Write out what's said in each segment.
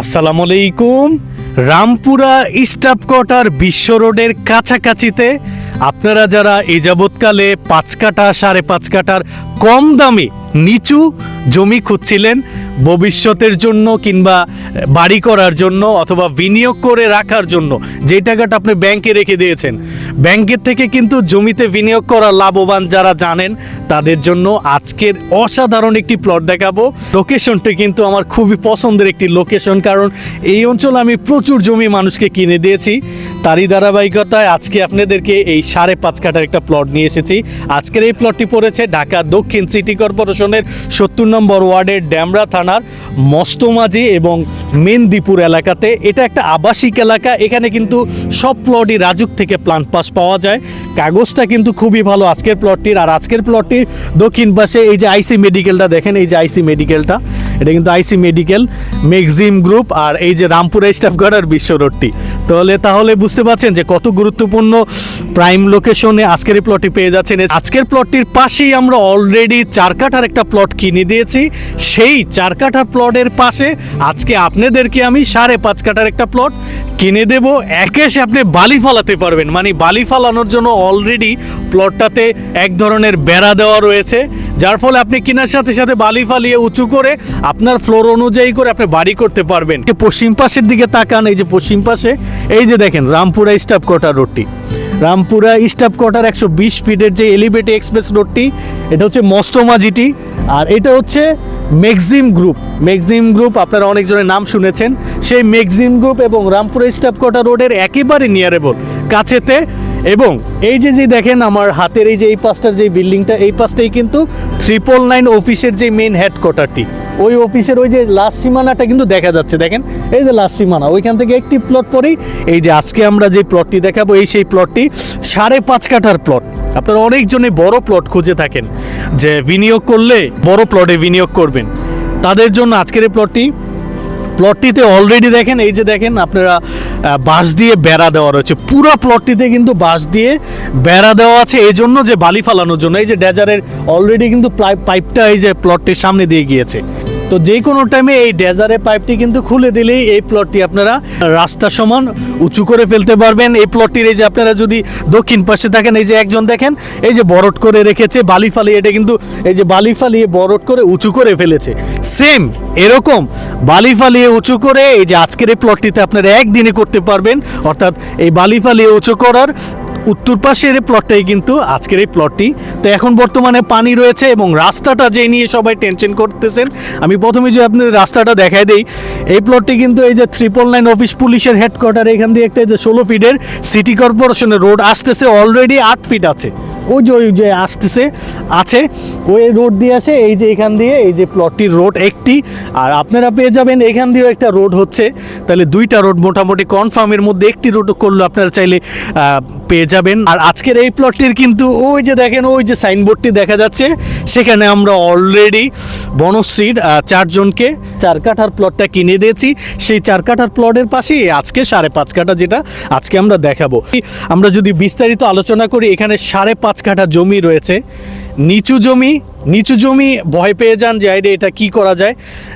আসসালামু আলাইকুম। Rampura staff quarter বিশ্ব রোডের কাছাকাছিতে আপনারা যারা এই যাবৎকালে পাঁচ কাটা সাড়ে পাঁচ কাটার কম দামে নিচু জমি খুঁজছিলেন, ভবিষ্যতের জন্য কিংবা বাড়ি করার জন্য অথবা বিনিয়োগ করে রাখার জন্য যে টাকাটা আপনি ব্যাংকে রেখে দিয়েছেন, ব্যাংকের থেকে কিন্তু জমিতে বিনিয়োগ করা লাভবান যারা জানেন, তাদের জন্য আজকের অসাধারণ একটি প্লট দেখাবো। লোকেশনটি কিন্তু আমার খুবই পছন্দের একটি লোকেশন কারণ এই অঞ্চলে আমি প্রচুর জমি মানুষকে কিনে দিয়েছি। তারই ধারাবাহিকতায় আজকে আপনাদেরকে এই সাড়ে পাঁচ কাটার একটা প্লট নিয়ে এসেছি। আজকের এই প্লটটি পড়েছে ঢাকা দক্ষিণ সিটি কর্পোরেশনের সত্তর নম্বর ওয়ার্ডের ড্যামরা থানার মস্তমাজি এবং মেনদিপুর এলাকাতে। এটা একটা আবাসিক এলাকা, এখানে কিন্তু সব প্লটই রাজুক থেকে প্লান পাস পাওয়া যায়। কাগজটা কিন্তু খুবই ভালো আজকের প্লটটির আর আজকের প্লটটির দক্ষিণ পাশে এই যে আইসি মেডিকেলটা দেখেন এই যে আইসি মেডিকেলটা এটা কিন্তু আইসি মেডিকেল মেগজিম গ্রুপ আর এই যে রামপুরা স্টাফগড় আর বিশ্ব রোডটি। তাহলে তাহলে বুঝতে পারছেন যে কত গুরুত্বপূর্ণ প্রাইম লোকেশনে আজকের এই প্লটটি পেয়ে যাচ্ছেন। আজকের প্লটটির পাশেই আমরা অলরেডি চার কাঠার একটা প্লট কিনে দিয়েছি। সেই চার কাঠার প্লটের পাশে আজকে আপনাদেরকে আমি সাড়ে পাঁচ কাঠার একটা প্লট কিনে দেব। একেশে আপনি বালি ফালাতে পারবেন। মানে বালি ফালানোর জন্য অলরেডি প্লটটাতে এক ধরনের বেড়া দেওয়া রয়েছে। যার ফলে আপনি কেনার সাথে সাথে বালি ফালিয়ে উঁচু করে আপনার ফ্লোর অনুযায়ী করে আপনি বাড়ি করতে পারবেন। পশ্চিম পাশের দিকে তাকান, এই যে পশ্চিম পাশে, এই যে দেখেন, রামপুরা স্টাফ কোয়ার্টার রোডটি। রামপুরা স্টাফ কোয়ার্টার একশো বিশ ফিটের যে এলিভেটেড এক্সপ্রেস রোডটি, এটা হচ্ছে মস্তমাজিটি আর এটা হচ্ছে মেগজিম গ্রুপ মেগজিম গ্রুপ আপনারা অনেকজনের নাম শুনেছেন। সেই মেগজিম গ্রুপ এবং রামপুরা স্টাফ কোয়ার্টার রোডের একেবারে নিয়ারেবল কাছেতে এবং এই যে যে দেখেন আমার হাতের এই যে এই পাশটার যে বিল্ডিংটা, এই পাশটাই কিন্তু ট্রিপল নাইন অফিসের যে মেন হেডকোয়ার্টারটি ওই অফিসের ওই যে লাস্ট সীমানাটা কিন্তু দেখা যাচ্ছে, দেখেন? এই যে লাস্ট সীমানা, ওইখান থেকে একটি প্লট পরেই এই যে আজকে আমরা যে প্লটটি দেখাবো, এই সেই প্লটটি সাড়ে পাঁচ কাঠার প্লট আপনারা অনেকজনে বড় প্লট খুঁজে থাকেন যে বিনিয়োগ করলে বড় প্লটে বিনিয়োগ করবেন। তাদের জন্য আজকের এই প্লটটি প্লটটিতে অলরেডি দেখেন, এই যে দেখেন, আপনারা বাঁশ দিয়ে বেড়া দেওয়া রয়েছে। পুরো প্লটটিতে কিন্তু বাঁশ দিয়ে বেড়া দেওয়া আছে। এই জন্য যে বালি ফালানোর জন্য, এই যে ডেজারের অলরেডি কিন্তু পাইপটা এই যে প্লটটির সামনে দিয়ে গিয়েছে। তো যে কোনো টাইমে এই ডেজারের পাইপটি কিন্তু খুলে দিলেই এই প্লটটি আপনারা রাস্তা সমান উঁচু করে ফেলতে পারবেন। এই প্লটটির এই যে আপনারা যদি দক্ষিণ পাশে থাকেন, এই যে একজন দেখেন, এই যে বরট করে রেখেছে, বালি ফালিয়ে, এটা কিন্তু এই যে বালি ফালিয়ে বরট করে উঁচু করে ফেলেছে। সেম এরকম বালি ফালিয়ে উঁচু করে এই যে আজকের এই প্লটটিতে আপনারা একদিনে করতে পারবেন। অর্থাৎ এই বালি ফালিয়ে উঁচু করার উত্তর পাশের প্লটটাই কিন্তু আজকের এই প্লটটি তো এখন বর্তমানে পানি রয়েছে এবং রাস্তাটা যে নিয়ে সবাই টেনশন করতেছেন, আমি প্রথমে যে আপনাদের রাস্তাটা দেখাই দিই, এই প্লটটি কিন্তু এই যে ট্রিপল নাইন অফিস পুলিশের হেডকোয়ার্টার এখান দিয়ে একটা যে ষোলো ফিটের সিটি কর্পোরেশনের রোড আসতেছে অলরেডি আট ফিট আছে। ওই যে ওই যে আসতেছে, আছে, ওই রোড দিয়ে আসে, এই যে এখান দিয়ে, এই যে প্লটটির রোড একটি। আর আপনারা পেয়ে যাবেন, এখান দিয়েও একটা রোড হচ্ছে। তাহলে দুইটা রোড মোটামুটি কনফার্মের মধ্যে একটি রোড করলে আপনারা চাইলে পেয়ে যাবেন। আর আজকের এই প্লটটির কিন্তু ওই যে দেখেন, ওই যে সাইনবোর্ডটি দেখা যাচ্ছে, সেখানে আমরা অলরেডি বনশ্রীর চারজনকে চার কাঠার প্লটটা কিনে দিয়েছি। সেই চার কাঠার প্লটের পাশেই আজকে সাড়ে পাঁচ কাঠা যেটা আজকে আমরা দেখাবো। আমরা যদি বিস্তারিত আলোচনা করি, এখানে সাড়ে পাঁচ কাঠা জমি রয়েছে। নিচু জমি নিচু জমি ভয় পেয়ে যান যে আইডে এটা কি করা যায়?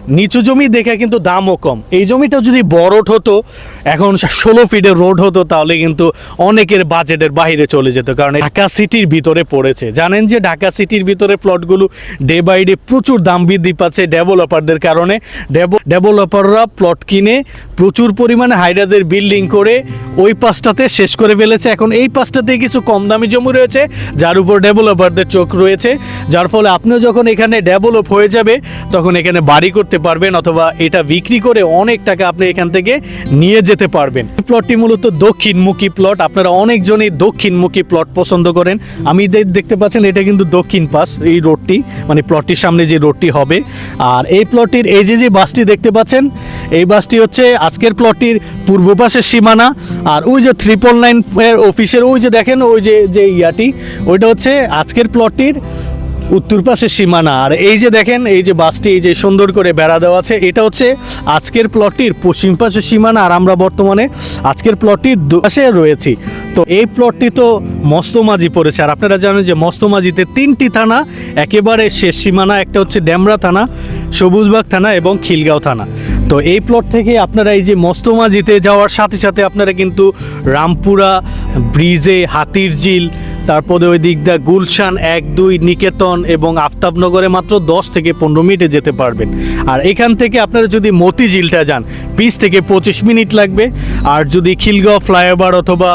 নিচু জমি দেখে কিন্তু দামও কম। এই জমিটা যদি বড়ট হতো এখন ষোলো ফিটের রোড হতো, তাহলে কিন্তু অনেকের বাজেটের বাইরে চলে যেত, কারণ ঢাকা সিটির ভিতরে পড়েছে। জানেন যে ঢাকা সিটির ভিতরে প্লটগুলো ডে বাই ডে প্রচুর দাম বৃদ্ধি পাচ্ছে ডেভেলপারদের কারণে। ডেভেলপাররা প্লট কিনে প্রচুর পরিমাণে হাইডাজের বিল্ডিং করে ওই পাশটাতে শেষ করে ফেলেছে। এখন এই পাশটাতে কিছু কম দামি জমি রয়েছে, যার উপর ডেভেলপারদের চোখ রয়েছে। যার ফলে আপনিও যখন এখানে ডেভেলপ হয়ে যাবে, তখন এখানে বাড়ি করতে পারবেন, অথবা এটা বিক্রি করে অনেক টাকা আপনি এখান থেকে নিয়ে যেতে পারবেন। প্লটটি মূলত দক্ষিণমুখী প্লট আপনারা অনেকজনই দক্ষিণমুখী প্লট পছন্দ করেন। আমি দেখতে পাচ্ছেন এটা কিন্তু দক্ষিণ পাশ, এই রোডটি মানে প্লটটির সামনে যে রোডটি হবে। আর এই প্লটটির এই যে যে বাসটি দেখতে পাচ্ছেন, এই বাসটি হচ্ছে আজকের প্লটটির পূর্ব পাশের সীমানা। আর ওই যে ট্রিপল নাইন অফিসের ওই যে দেখেন, ওই যে যে ইয়াটি, ওইটা হচ্ছে আজকের প্লটটির উত্তর পাশের সীমানা। আর এই যে দেখেন, এই যে বাসটি, এই যে সুন্দর করে বেড়া দেওয়া আছে, এটা হচ্ছে আজকের প্লটটির পশ্চিম পাশের সীমানা, আর আমরা বর্তমানে আজকের প্লটটির পাশে রয়েছি। তো এই প্লটটি তো মস্তমাজি পড়েছে। আর আপনারা জানেন যে মস্তমাজিতে তিনটি থানা, একেবারে শেষ সীমানা, একটা হচ্ছে ড্যামরা থানা, সবুজবাগ থানা এবং খিলগাঁও থানা। তো এই প্লট থেকে আপনারা এই যে মস্তমাজিতে যাওয়ার সাথে সাথে আপনারা কিন্তু রামপুরা, ব্রিজে হাতির ঝিল তারপরে ওই দিক দা গুলশান এক, দুই, নিকেতন এবং আফতাবনগরে মাত্র দশ থেকে পনেরো মিনিটে যেতে পারবেন। আর এখান থেকে আপনারা যদি মতিঝিলটা যান, বিশ থেকে পঁচিশ মিনিট লাগবে। আর যদি খিলগাঁও ফ্লাইওভার অথবা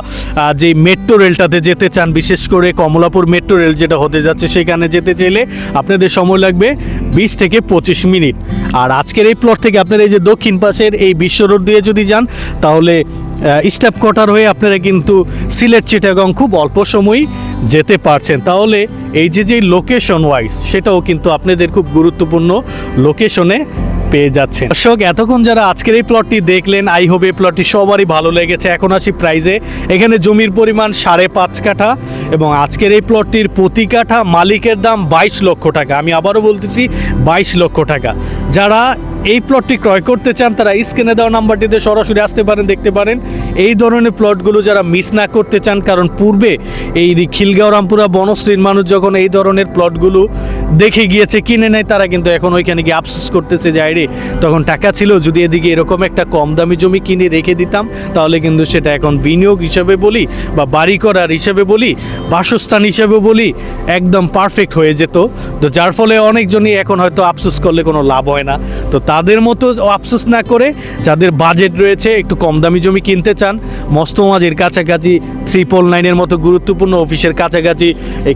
যে মেট্রো রেলটাতে যেতে চান, বিশেষ করে কমলাপুর মেট্রো রেল যেটা হতে যাচ্ছে সেখানে যেতে চাইলে আপনাদের সময় লাগবে বিশ থেকে পঁচিশ মিনিট। আর আজকের এই প্লট থেকে আপনারা এই যে দক্ষিণ পাশের এই বিশ্ব রোড দিয়ে যদি যান, তাহলে স্টাফ কোয়ার্টার হয়ে আপনারা কিন্তু সিলেট, চিটাগং খুব অল্প সময়ই যেতে পারছেন। তাহলে এই যে যে লোকেশন ওয়াইজ সেটাও কিন্তু আপনাদের খুব গুরুত্বপূর্ণ লোকেশনে পেয়ে যাচ্ছে দর্শক, এতক্ষণ যারা আজকের এই প্লটটি দেখলেন আই হোপ এই প্লটটি সবারই ভালো লেগেছে। এখন আসি প্রাইজে এখানে জমির পরিমাণ সাড়ে পাঁচ কাঠা এবং আজকের এই প্লটটির প্রতি কাঠা মালিকের দাম বাইশ লক্ষ টাকা। আমি আবারও বলতেছি, বাইশ লক্ষ টাকা। যারা এই প্লটটি ক্রয় করতে চান, তারা স্ক্রিনে দেওয়া নাম্বারটিতে সরাসরি আসতে পারেন, দেখতে পারেন। এই ধরনের প্লটগুলো যারা মিস না করতে চান, কারণ পূর্বে এই খিলগাঁও, রামপুরা বনশ্রীর মানুষ যখন এই ধরনের প্লটগুলো দেখে গিয়েছে, কিনে নেয়, তারা কিন্তু এখন ওইখানে গিয়ে আফসোস করতেছে যে আরে তখন টাকা ছিল, যদি এদিকে এরকম একটা কম দামি জমি কিনে রেখে দিতাম, তাহলে কিন্তু সেটা এখন বিনিয়োগ হিসেবে বলি বা বাড়ি করার হিসেবে বলি, বাসস্থান হিসেবে বলি, একদম পারফেক্ট হয়ে যেত। তো যার ফলে অনেকজনই এখন হয়তো আফসোস করলে কোনো লাভ হয় না। তো তাদের মতো আফসোস না করে যাদের বাজেট রয়েছে, একটু কম দামি জমি কিনতে চান মস্তমাজের কাছাকাছি ট্রিপল নাইনের মতো গুরুত্বপূর্ণ অফিসের কাছাকাছি, এই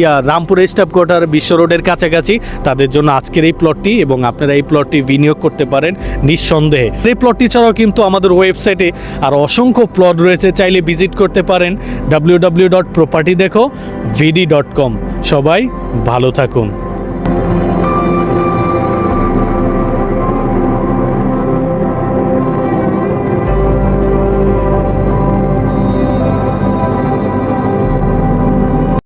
ইয়া, রামপুর স্টাফ কোয়ার্টার বিশ্ব রোডের কাছাকাছি, তাদের জন্য আজকের এই প্লটটি এবং আপনারা এই প্লটটি বিনিয়োগ করতে পারেন নিঃসন্দেহে। এই প্লটটি ছাড়াও কিন্তু আমাদের ওয়েবসাইটে আর অসংখ্য প্লট রয়েছে, চাইলে ভিজিট করতে পারেন ডাব্লিউ ডাব্লিউ ডট প্রপার্টি দেখো ভিডি ডট কম সবাই ভালো থাকুন।